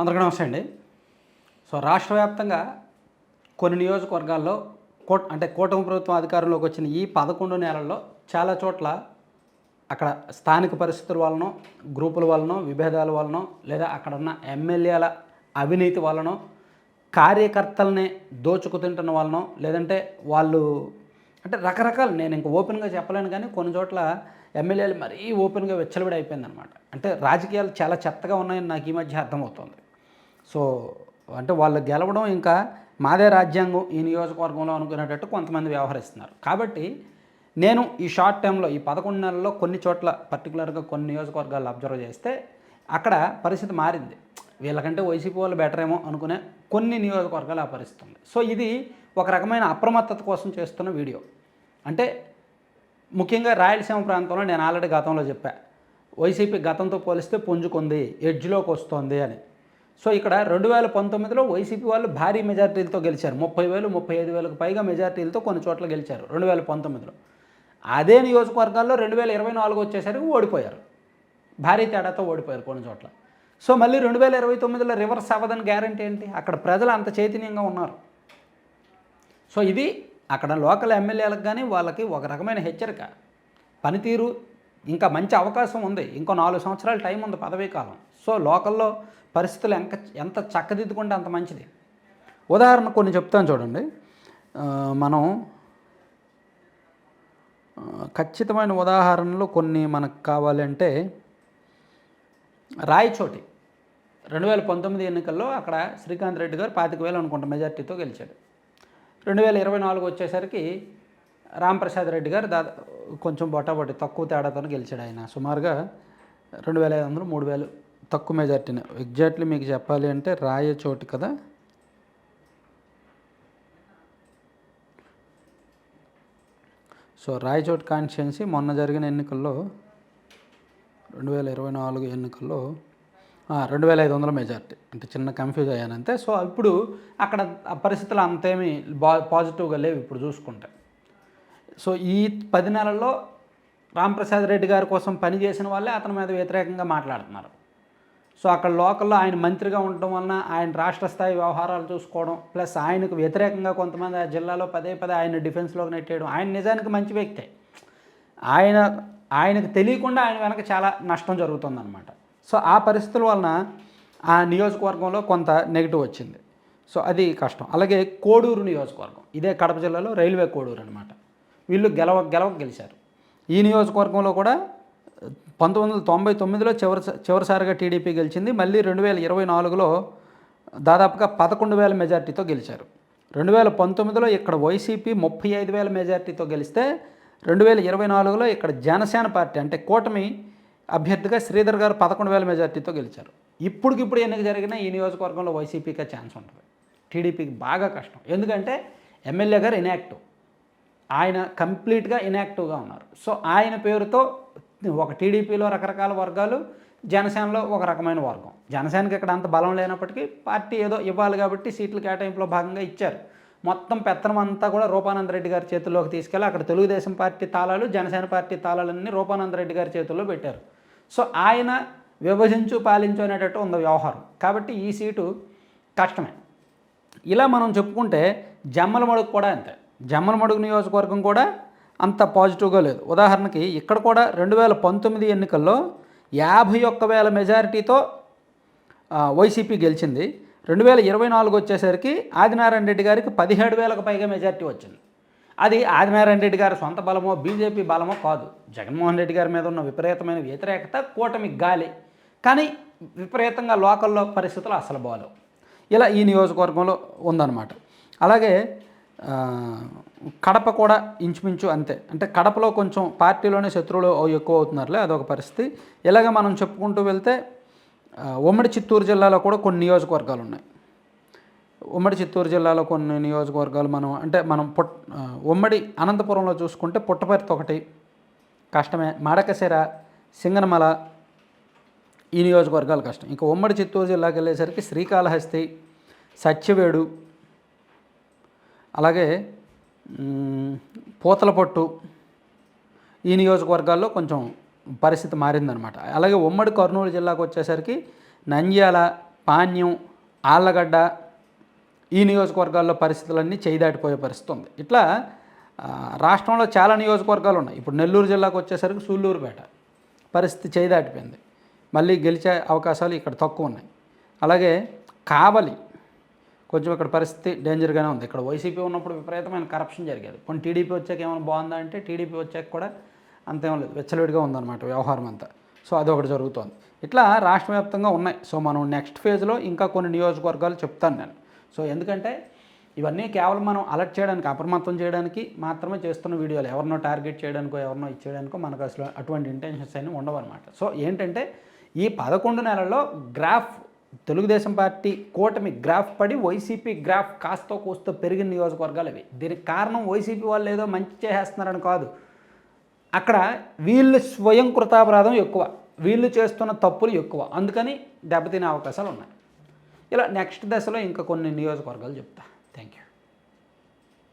అందరికీ నమస్తే అండి. సో రాష్ట్ర వ్యాప్తంగా కొన్ని నియోజకవర్గాల్లో కోట అంటే కూటమి ప్రభుత్వం అధికారంలోకి వచ్చిన ఈ పదకొండు నెలల్లో చాలా చోట్ల అక్కడ స్థానిక పరిస్థితుల వలనో గ్రూపుల వలనో విభేదాల వలనో లేదా అక్కడ ఉన్న ఎమ్మెల్యేల అవినీతి వలనో కార్యకర్తలని దోచుకు తింటున్న వలనో లేదంటే వాళ్ళు అంటే రకరకాలు నేను ఇంక ఓపెన్గా చెప్పలేను కానీ కొన్ని చోట్ల ఎమ్మెల్యేలు మరీ ఓపెన్గా వెచ్చలవిడి అయిపోయిందనమాట. అంటే రాజకీయాలు చాలా చెత్తగా ఉన్నాయని నాకు ఈ మధ్య అర్థమవుతుంది. సో అంటే వాళ్ళు గెలవడం ఇంకా మాదే రాజ్యాంగం ఈ నియోజకవర్గంలో అనుకునేటట్టు కొంతమంది వ్యవహరిస్తున్నారు. కాబట్టి నేను ఈ షార్ట్ టైంలో ఈ పదకొండు నెలల్లో కొన్ని చోట్ల పర్టికులర్గా కొన్ని నియోజకవర్గాలు అబ్జర్వ్ చేస్తే అక్కడ పరిస్థితి మారింది. వీళ్ళకంటే వైసీపీ వాళ్ళు బెటర్ ఏమో అనుకునే కొన్ని నియోజకవర్గాలు ఆ పరిస్థితి ఉంది. సో ఇది ఒక రకమైన అప్రమత్తత కోసం చేస్తున్న వీడియో. అంటే ముఖ్యంగా రాయలసీమ ప్రాంతంలో నేను ఆల్రెడీ గతంలో చెప్పా వైసీపీ గతంతో పోలిస్తే పుంజుకుంది ఎడ్జ్లోకి వస్తుంది అని. సో ఇక్కడ రెండు వేల పంతొమ్మిదిలో వైసీపీ వాళ్ళు భారీ మెజార్టీలతో గెలిచారు. ముప్పై వేలు ముప్పై ఐదు వేలకు పైగా మెజార్టీలతో కొన్ని చోట్ల గెలిచారు రెండు వేల పంతొమ్మిదిలో. అదే నియోజకవర్గాల్లో రెండు వేల ఇరవై నాలుగు వచ్చేసరికి ఓడిపోయారు. భారీ తేడాతో ఓడిపోయారు కొన్ని చోట్ల. సో మళ్ళీ రెండు వేల ఇరవై తొమ్మిదిలో రివర్స్ అవ్వదని గ్యారంటీ ఏంటి? అక్కడ ప్రజలు అంత చైతన్యంగా ఉన్నారు. సో ఇది అక్కడ లోకల్ ఎమ్మెల్యేలకు కానీ వాళ్ళకి ఒక రకమైన హెచ్చరిక. పనితీరు ఇంకా మంచి అవకాశం ఉంది. ఇంకో నాలుగు సంవత్సరాలు టైం ఉంది పదవీ కాలం సో లోకల్లో పరిస్థితులు ఎంత ఎంత చక్కదిద్దుకుంటే అంత మంచిది. ఉదాహరణ కొన్ని చెప్తాను చూడండి. మనం ఖచ్చితమైన ఉదాహరణలు కొన్ని మనకు కావాలంటే రాయచోటి రెండు వేల పంతొమ్మిది ఎన్నికల్లో అక్కడ శ్రీకాంత్ రెడ్డి గారు పాతిక వేలు అనుకుంటా మెజార్టీతో గెలిచాడు. రెండు వేల ఇరవై నాలుగు వచ్చేసరికి రాంప్రసాద్ రెడ్డి గారు దాదా కొంచెం బొటాబొటి తక్కువ తేడాతో గెలిచాడు ఆయన. సుమారుగా రెండు వేల ఐదు వందలు మూడు వేలు తక్కువ మెజార్టీని. ఎగ్జాక్ట్లీ మీకు చెప్పాలి అంటే రాయచోటి కదా. సో రాయచోటి కాన్స్టిట్యున్సీ మొన్న జరిగిన ఎన్నికల్లో రెండు వేల ఇరవై నాలుగు ఎన్నికల్లో రెండు వేల ఐదు వందల మెజార్టీ. అంటే చిన్న కన్ఫ్యూజ్ అయ్యాను అంతే. సో ఇప్పుడు అక్కడ ఆ పరిస్థితులు అంతేమీ బా పాజిటివ్గా లేవు ఇప్పుడు చూసుకుంటే. సో ఈ పది నెలల్లో రామప్రసాద్ రెడ్డి గారి కోసం పనిచేసిన వాళ్ళే అతని మీద వ్యతిరేకంగా మాట్లాడుతున్నారు. సో అక్కడ లోకల్లో ఆయన మంత్రిగా ఉండటం వలన ఆయన రాష్ట్ర స్థాయి వ్యవహారాలు చూసుకోవడం ప్లస్ ఆయనకు వ్యతిరేకంగా కొంతమంది ఆ జిల్లాలో పదే పదే ఆయన డిఫెన్స్లోకి నెట్టేయడం ఆయన నిజానికి మంచి వ్యక్తే. ఆయన ఆయనకు తెలియకుండా ఆయన వెనక చాలా నష్టం జరుగుతుందన్నమాట. సో ఆ పరిస్థితుల వలన ఆ నియోజకవర్గంలో కొంత నెగిటివ్ వచ్చింది. సో అది కష్టం. అలాగే కోడూరు నియోజకవర్గం. ఇదే కడప జిల్లాలో రైల్వే కోడూరు అనమాట వీళ్ళు గెలవ గెలవ గెలిచారు. ఈ నియోజకవర్గంలో కూడా పంతొమ్మిది వందల తొంభై తొమ్మిదిలో చివరి చివరిసారిగా టీడీపీ గెలిచింది. మళ్ళీ రెండు వేల ఇరవై నాలుగులో దాదాపుగా పదకొండు వేల మెజార్టీతో గెలిచారు. రెండు వేల పంతొమ్మిదిలో ఇక్కడ వైసీపీ ముప్పై ఐదు వేల మెజార్టీతో గెలిస్తే రెండు వేల ఇరవై నాలుగులో ఇక్కడ జనసేన పార్టీ అంటే కూటమి అభ్యర్థిగా శ్రీధర్ గారు పదకొండు వేల మెజార్టీతో గెలిచారు. ఇప్పటికిప్పుడు ఎన్నిక జరిగినా ఈ నియోజకవర్గంలో వైసీపీకే ఛాన్స్ ఉంటుంది. టీడీపీకి బాగా కష్టం. ఎందుకంటే ఎమ్మెల్యే గారు ఇన్యాక్టివ్. ఆయన కంప్లీట్గా ఇన్యాక్టివ్గా ఉన్నారు. సో ఆయన పేరుతో ఒక టీడీపీలో రకరకాల వర్గాలు జనసేనలో ఒక రకమైన వర్గం. జనసేనకి ఇక్కడ అంత బలం లేనప్పటికీ పార్టీ ఏదో ఇవ్వాలి కాబట్టి సీట్ల కేటాయింపులో భాగంగా ఇచ్చారు. మొత్తం పెత్తనం అంతా కూడా రూపానంద రెడ్డి గారి చేతుల్లోకి తీసుకెళ్ళి అక్కడ తెలుగుదేశం పార్టీ తాళాలు జనసేన పార్టీ తాళాలన్నీ రూపానంద రెడ్డి గారి చేతుల్లో పెట్టారు. సో ఆయన విభజించు పాలించు అనేటట్టు ఉంది వ్యవహారం. కాబట్టి ఈ సీటు కష్టమే. ఇలా మనం చెప్పుకుంటే జమ్మలమడుగు కూడా అంతే. జమ్మలమడుగు నియోజకవర్గం కూడా అంత పాజిటివ్గా లేదు. ఉదాహరణకి ఇక్కడ కూడా రెండు వేల పంతొమ్మిది ఎన్నికల్లో యాభై ఒక్క వేల మెజారిటీతో వైసీపీ గెలిచింది. రెండు వేల ఇరవై నాలుగు వచ్చేసరికి ఆదినారాయణ రెడ్డి గారికి పదిహేడు వేలకు పైగా మెజారిటీ వచ్చింది. అది ఆదినారాయణ రెడ్డి గారి సొంత బలమో బీజేపీ బలమో కాదు. జగన్మోహన్ రెడ్డి గారి మీద ఉన్న విపరీతమైన వ్యతిరేకత కూటమి గాలి. కానీ విపరీతంగా లోకల్లో పరిస్థితులు అసలు బాగాలేవు. ఇలా ఈ నియోజకవర్గంలో ఉందన్నమాట. అలాగే కడప కూడా ఇంచుమించు అంతే. అంటే కడపలో కొంచెం పార్టీలోనే శత్రువులు ఎక్కువ అవుతున్నారులే అదొక పరిస్థితి. ఇలాగ మనం చెప్పుకుంటూ వెళ్తే ఉమ్మడి చిత్తూరు జిల్లాలో కూడా కొన్ని నియోజకవర్గాలు ఉన్నాయి. ఉమ్మడి చిత్తూరు జిల్లాలో కొన్ని నియోజకవర్గాలు మనం అంటే మనం పుట్ ఉమ్మడి అనంతపురంలో చూసుకుంటే పుట్టపర్తి ఒకటి కష్టమే మాడకసిర సింగనమల ఈ నియోజకవర్గాలు కష్టం. ఇంకా ఉమ్మడి చిత్తూరు జిల్లాకి వెళ్ళేసరికి శ్రీకాళహస్తి సత్యవేడు అలాగే మ్, పూతలపట్టు ఈ నియోజకవర్గాల్లో కొంచెం పరిస్థితి మారిందనమాట. అలాగే ఉమ్మడి కర్నూలు జిల్లాకు వచ్చేసరికి నంద్యాల పాణ్యం ఆళ్ళగడ్డ ఈ నియోజకవర్గాల్లో పరిస్థితులన్నీ చేయిదాటిపోయే పరిస్థితి ఉంది. ఇట్లా రాష్ట్రంలో చాలా నియోజకవర్గాలు ఉన్నాయి. ఇప్పుడు నెల్లూరు జిల్లాకు వచ్చేసరికి సూళ్ళూరుపేట పరిస్థితి చేయిదాటిపోయింది. మళ్ళీ గెలిచే అవకాశాలు ఇక్కడ తక్కువ ఉన్నాయి. అలాగే కావలి కొంచెం ఇక్కడ పరిస్థితి డేంజర్గానే ఉంది. ఇక్కడ వైసీపీ ఉన్నప్పుడు విపరీతమైన కరప్షన్ జరిగేది. కొన్ని టీడీపీ వచ్చాక ఏమైనా బాగుందా అంటే టీడీపీ వచ్చాక కూడా అంతేం లేదు. వెచ్చలవిడిగా ఉందన్నమాట వ్యవహారం అంతా. సో అదొకటి జరుగుతోంది. ఇట్లా రాష్ట్ర వ్యాప్తంగా ఉన్నాయి. సో మనం నెక్స్ట్ ఫేజ్లో ఇంకా కొన్ని నియోజకవర్గాలు చెప్తాను నేను. సో ఎందుకంటే ఇవన్నీ కేవలం మనం అలర్ట్ చేయడానికి అప్రమత్తం చేయడానికి మాత్రమే చేస్తున్న వీడియోలు. ఎవరినో టార్గెట్ చేయడానికో ఎవరినో ఇచ్చేయడానికో మనకు అసలు అటువంటి ఇంటెన్షన్స్ అయినా ఉండవన్నమాట. సో ఏంటంటే ఈ పదకొండు నెలల్లో గ్రాఫ్ తెలుగుదేశం పార్టీ కూటమి గ్రాఫ్ పడి వైసీపీ గ్రాఫ్ కాస్తో కూస్తో పెరిగిన నియోజకవర్గాలు ఇవి. దీనికి కారణం వైసీపీ వాళ్ళు ఏదో మంచి చేసేస్తున్నారని కాదు. అక్కడ వీళ్ళు స్వయం కృతాపరాధం ఎక్కువ. వీళ్ళు చేస్తున్న తప్పులు ఎక్కువ. అందుకని దెబ్బతినే అవకాశాలు ఉన్నాయి. ఇలా నెక్స్ట్ దశలో ఇంకా కొన్ని నియోజకవర్గాలు చెప్తా. Thank you